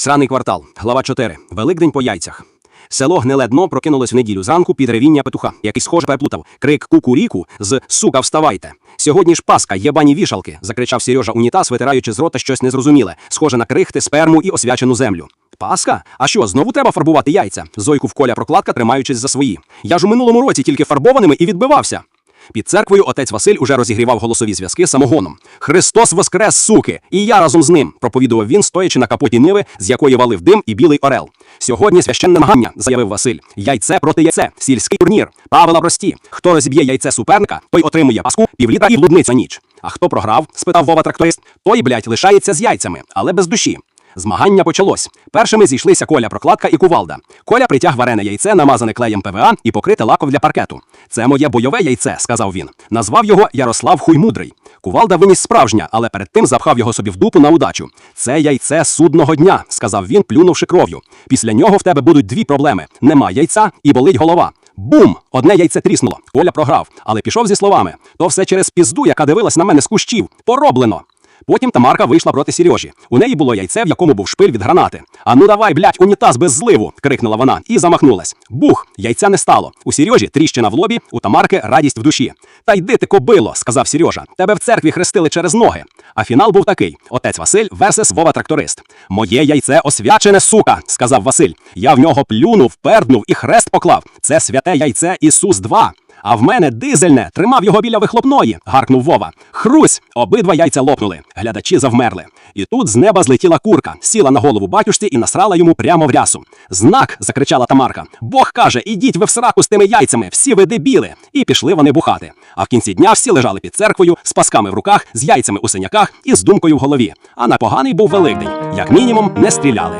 Сраний квартал, глава 4. Великдень по яйцях. Село гниле дно прокинулось в неділю зранку під ревіння петуха, який схоже переплутав крик кукуріку з сука, вставайте. Сьогодні ж паска, єбані вішалки, закричав Сережа унітаз, витираючи з рота щось незрозуміле, схоже на крихти, сперму і освячену землю. Паска? А що, знову треба фарбувати яйця? Зойку в коля прокладка, тримаючись за свої. Я ж у минулому році тільки фарбованими і відбивався. Під церквою отець Василь уже розігрівав голосові зв'язки самогоном. Христос воскрес, суки! І я разом з ним, проповідував він, стоячи на капоті ниви, з якої валив дим і білий орел. Сьогодні священне намагання, заявив Василь. Яйце проти яйце, сільський турнір. Правила прості. Хто розіб'є яйце суперника, той отримує паску, півлітра і блудницю ніч. А хто програв? спитав Вова тракторист. Той, блядь, лишається з яйцями, але без душі. Змагання почалось. Першими зійшлися Коля Прокладка і Кувалда. Коля притяг варене яйце, намазане клеєм ПВА і покрите лаком для паркету. Це моє бойове яйце, сказав він. Назвав його Ярослав Хуймудрий. Кувалда виніс справжнє, але перед тим запхав його собі в дупу на удачу. Це яйце судного дня, сказав він, плюнувши кров'ю. Після нього в тебе будуть дві проблеми: нема яйця і болить голова. Бум! Одне яйце тріснуло. Коля програв, але пішов зі словами: то все через пізду, яка дивилась на мене з кущів. Пороблено. Потім Тамарка вийшла проти Сережі. У неї було яйце, в якому був шпиль від гранати. А ну давай, блядь, унітаз без зливу. крикнула вона і замахнулась. Бух! Яйця не стало. У Сережі тріщина в лобі, у Тамарки радість в душі. Та йди ти, кобило, сказав Сережа. Тебе в церкві хрестили через ноги. А фінал був такий: отець Василь версес Вова тракторист. Моє яйце освячене, сука, сказав Василь. Я в нього плюнув, перднув і хрест поклав. Це святе яйце Ісус 2 а в мене дизельне, тримав його біля вихлопної, гаркнув Вова. Хрусь! Обидва яйця лопнули. Глядачі завмерли. І тут з неба злетіла курка, сіла на голову батюшці і насрала йому прямо в рясу. Знак! закричала Тамарка. Бог каже, ідіть ви в сраку з тими яйцями, всі ви дебіли. І пішли вони бухати. А в кінці дня всі лежали під церквою, з пасками в руках, з яйцями у синяках і з думкою в голові. А на поганий був Великдень. Як мінімум, не стріляли.